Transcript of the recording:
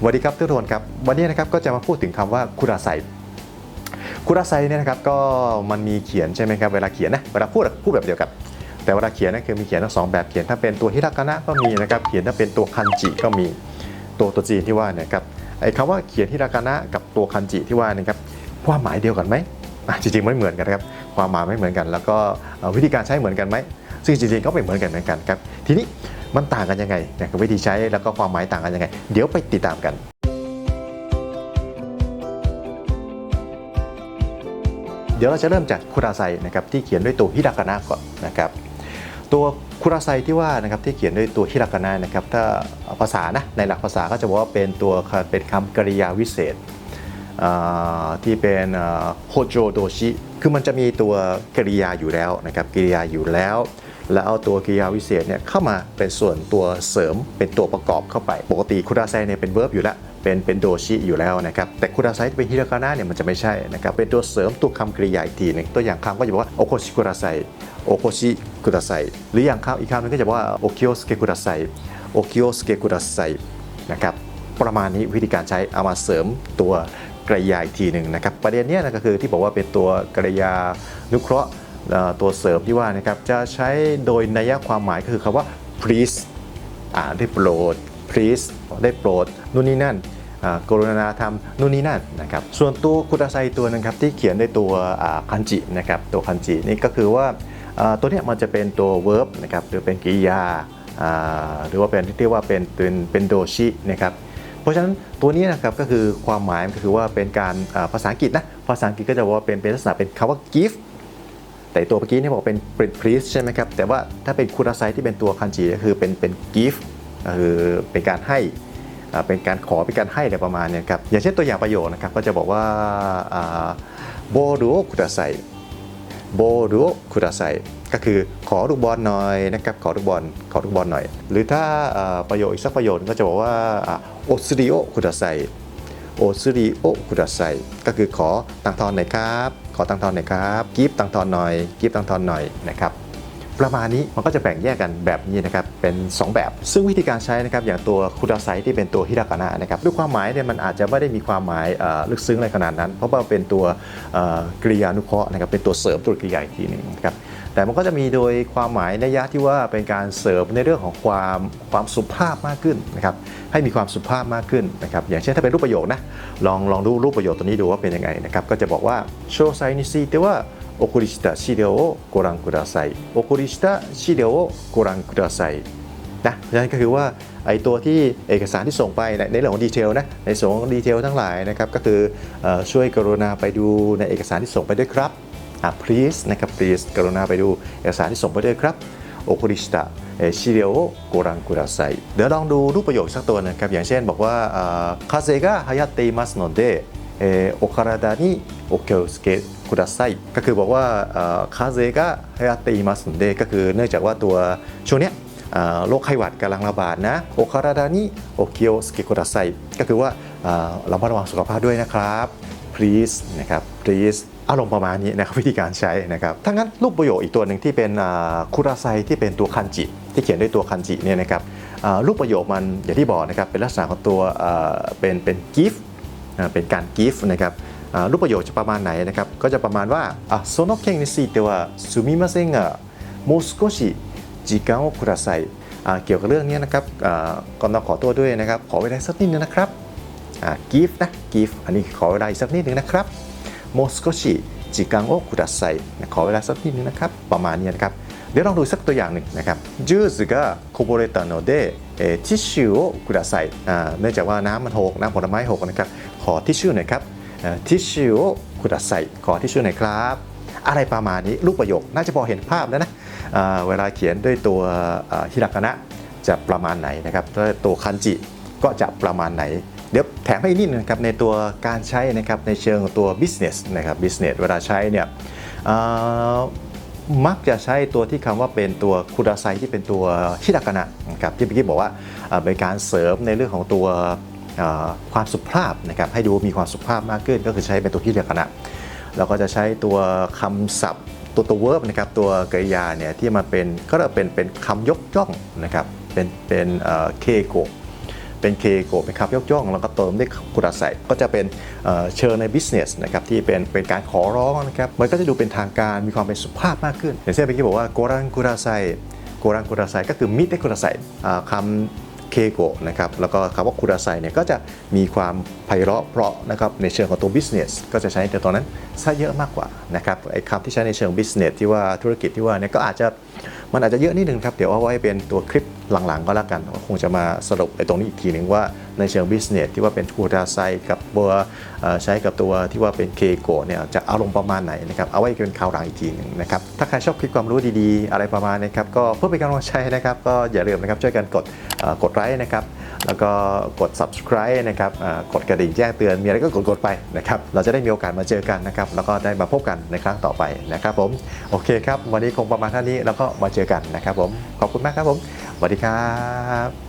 สวัสดีครับทุกคนครับวันนี้นะครับก็จะมาพูดถึงคำว่าคุราไซคุราไซเนี่ยนะครับก็มันมีเขียนใช่ไหมครับเวลาเขียนนะเวลาพูดพูดแบบเดียวกันแต่เวลาเขียนนะคือมีเขียนทั้งสองแบบเขียนถ้าเป็นตัวฮิรากานะก็มีนะครับเขียนถ้าเป็นตัวคันจิก็มีตัวตัวจีนที่ว่าเนะครับไอ้คำว่าเขียนฮิรากานะกับตัวคันจิที่ว่านะครับความหมายเดียวกันไหมจริงๆไม่เหมือนกันครับความหมายไม่เหมือนกัน แล้วก็วิธีการใช้เหมือนกันไหมซึ่งจริงๆก็ไม่เหมือนกันเหมือนกันครับทีนี้ มันต่างกันยังไงนะครับวิธีใช้แล้วก็ความหมายต่างกันยังไง เดี๋ยวไปติดตามกันเดี๋ยวเราจะเริ่มจากคุราไซนะครับที่เขียนด้วยตัวฮิรากานะก่อนนะครับตัวคุราไซที่ว่านะครับที่เขียนด้วยตัวฮิรากานะนะครับถ้าภาษานะในหลักภาษาก็จะบอกว่าเป็นตัวเป็นคำกริยาวิเศษที่เป็นโฮโจโดชิคือมันจะมีตัวกริยาอยู่แล้วนะครับกริยาอยู่แล้ว แล้วเอาตัวกริยาวิเศษเนี่ยเข้ามาเป็นส่วนตัวเสริมเป็นตัวประกอบเข้าไป ปกติคุราไซเนี่ยเป็นเวิร์บอยู่แล้วเป็นเป็นโดชิอยู่แล้วนะครับ แต่คุราไซที่เป็นฮิรากานะเนี่ยมันจะไม่ใช่นะครับ เป็นตัวเสริมตัวคำกริยาอีกทีหนึงตัวอย่างคำก็จะบอกว่าโอโคชิคุราไซโอโคชิคุราไซหรืออย่างคำอีกคำหนึงก็จะบอกว่าโอคิโอสเกคุราไซโอคิโอสเกคุราไซนะครับประมาณนี้วิธีการใช้เอามาเสริมตัวกริยาอีกทีหนึ่งนะครับ ประเด็นเนี้ยนะก็คือที่บอกว่าเป็นตัวกริยานุเคราะห์ ตัวเสริมที่ว่านะครับจะใช้โดยนัยความหมายก็คือคำว่า please อ่าได้โปรด please ได้โปรดนู่นนี่นั่นกรุณาทำนู่นนี่นั่นนะครับส่วนตัวคุตาไซตัวนึงครับที่เขียนด้วยตัวคันจินะครับตัวคันจินี่ก็คือว่าตัวนี้มันจะเป็นตัว verb นะครับหรือเป็นกริยาหรือว่าเป็นที่เรียกว่าเป็นเป็นเป็นโดชินะครับเพราะฉะนั้นตัวนี้นะครับก็คือความหมายก็คือว่าเป็นการภาษาอังกฤษนะภาษาอังกฤษก็จะว่าเป็นเป็นลักษณะเป็นคำว่า give แต่ตัวเมื่อกี้นี่บอกเป็นเป็น please ใช่ไหมครับ แต่ว่าถ้าเป็นคุราไซที่เป็นตัวคันจิก็คือเป็นเป็น give ก็คือเป็นการให้เป็นการขอเป็นการให้อะไรประมาณเนี้ครับอย่างเช่นตัวอย่างประโยคนะครับก็จะบอกว่าโบรุโอคุราไซโบรุโอคุราไซก็คือขอลูกบอลหน่อยนะครับขอลูกบอลขอลูกบอลหน่อย หรือถ้าประโยคอีกสักประโยคนึงก็จะบอกว่าโอซริโอคุราไซโอซริโอคุดาไซก็คือขอตังทอนหน่อยครับ ขอตังทอนหน่อยครับกิฟตังทอนหน่อยกิฟตังทอนหน่อยนะครับประมาณนี้มันก็จะแบ่งแยกกันแบบนี้นะครับเป็น 2 แบบ ซึ่งวิธีการใช้นะครับอย่างตัวคุดาไซที่เป็นตัวฮิรากานะนะครับด้วยความหมายเนี่ยมันอาจจะไม่ได้มีความหมายลึกซึ้งอะไรขนาดนั้น เพราะว่าเป็นตัวกริยานุเคราะห์นะครับเป็นตัวเสริมตัวกริยาอีกทีหนึ่งนะครับ แต่มันก็จะมีโดยความหมายในยะที่ว่าเป็นการเสริมในเรื่องของความความสุภาพมากขึ้นนะครับให้มีความสุภาพมากขึ้นนะครับอย่างเช่นถ้าเป็นรูปประโยคนะลองลองดูรูปประโยคตัวนี้ดูว่าเป็นยังไงนะครับก็จะบอกว่าโชไซนิซิเตว่าโอคุริชิตะชิเดโอกรังกุดาไซโอคุริชิตะชิเดโอกรังกุดาไซนะนั้นก็คือว่าไอตัวที่เอกสารที่ส่งไปในเรื่องของดีเทลนะในส่วนของดีเทลทั้งหลายนะครับก็คือช่วยกรุณาไปดูในเอกสารที่ส่งไปด้วยครับ อะ please นะครับ please กรุณาไปดูเอกสารที่ส่งไปด้วยครับโอคุริชตะชิเรโอกรังกุราไซเดี๋ยวลองดูรูปประโยคสักตัวนะครับ อย่างเช่นบอกว่าคาเซกะฮายาเตมัสโนเดโอคาราดานิโอเคโอสเกะกุราไซก็คือบอกว่าคาเซกะฮายาเตมัสโนเดก็คือเนื่องจากว่าตัวช่วงเนี้ยโรคไข้หวัดกำลังระบาดนะโอคาราดานิโอเคียวสเกกุราไซก็คือว่าเราต้องระวังสุขภาพด้วยนะครับ please นะครับ please อารมณ์ประมาณนี้นะครับวิธีการใช้นะครับถ้างั้นรูปประโยคอีกตัวหนึ่งที่เป็นคุราไซที่เป็นตัวคันจิ ที่เขียนด้วยตัวคันจิเนี่ยนะครับอ่ารูปประโยคมันอย่างที่บอกนะครับเป็นลักษณะของตัวเอ่อเป็นเป็น gift อ่าเป็นการ gift นะครับอ่ารูปประโยคจะประมาณไหนนะครับ ก็จะประมาณว่าอ่ะその件についてはすみませんがもう少し時間をくださいอ่าเกี่ยวกับเรื่องนี้นะครับอ่าก็ต้องขอตัวด้วยนะครับ ขอเวลาสักนิดนึงนะครับ กิฟต์นะกิฟต์อันนี้ขอเวลาสักนิดหนึ่งนะครับโมสโกชิจิกังโอคุดาไซขอเวลาสักนิดหนึ่งนะครับ ประมาณนี้นะครับ เดี๋ยวลองดูสักตัวอย่างหนึ่งนะครับจูสก็โคโบเรตโนเดทิชชูโอคุดาไซเนื่องจากว่าน้ำมันหกน้ำผลไม้หกนะครับ ขอทิชชูหน่อยครับทิชชูโอคุดาไซขอทิชชูหน่อยครับอะไรประมาณนี้รูปประโยคน่าจะพอเห็นภาพแล้วนะเวลาเขียนด้วยตัวฮิรักนะจะประมาณไหนนะครับตัวคันจิก็จะประมาณไหน เดี๋ยวแถมให้นิดนึงนะครับในตัวการใช้นะครับในเชิงตัว business นะครับ business เวลาใช้เนี่ยมักจะใช้ตัวที่คำว่าเป็นตัวคุราไซที่เป็นตัวฮิรากนะนะครับที่เมื่อกี้บอกว่าเป็นการเสริมในเรื่องของตัวความสุภาพนะครับให้ดูมีความสุภาพมากขึ้นก็คือใช้เป็นตัวฮิรากนะแล้วก็จะใช้ตัวคำศัพท์ตัวตัวเวิร์บนะครับตัวกริยาเนี่ยที่มันเป็นก็เรียกว่าเป็นเป็นคำยกย่องนะครับเป็นเป็นเคโก เป็นเคโกะเป็นคำยกย่อง แล้วก็เติมด้วยกุราไซก็จะเป็นเชิงในบิสเนสนะครับที่เป็นเป็นการขอร้องนะครับมันก็จะดูเป็นทางการมีความเป็นสุภาพมากขึ้นอย่างเช่นเมื่อกี้บอกว่าโกรังกุราไซโกรังกุราไซก็คือมิเตกุราไซอ่คำ เคโกะนะครับแล้วก็คำว่าคุราไซเนี่ยก็จะมีความไพเราะเพราะนะครับในเชิงของตัว business ก็จะใช้ในตัวนั้นซะเยอะมากกว่านะครับไอ้คำที่ใช้ในเชิง business ที่ว่าธุรกิจที่ว่าเนี่ยก็อาจจะมันอาจจะเยอะนิดนึงครับ เดี๋ยวเอาไว้เป็นตัวคลิปหลังๆ ก็แล้วกันคงจะมาสรุปไอ้ตรงนี้อีกทีหนึ่งว่าในเชิง business ที่ว่าเป็นคุราไซกับตัวเอ่อใช้กับตัวที่ว่าเป็นเคโกะเนี่ยจะอารมณ์ประมาณไหนนะครับเอาไว้เป็นข่าวหลังอีกทีหนึ่งนะครับถ้าใครชอบคลิปความรู้ดีๆ อะไรประมาณนี้ครับก็เพื่อเป็นกำลังใจนะครับก็อย่าลืมนะครับช่วยกันกดกดไลค์นะครับ แล้วก็กด subscribe นะครับกดกระดิ่งแจ้งเตือน มีอะไรก็กดกดๆไปนะครับ เราจะได้มีโอกาสมาเจอกันนะครับ แล้วก็ได้มาพบกันในครั้งต่อไปนะครับผม โอเคครับ วันนี้คงประมาณเท่านี้ แล้วก็มาเจอกันนะครับผม ขอบคุณมากครับผม สวัสดีครับ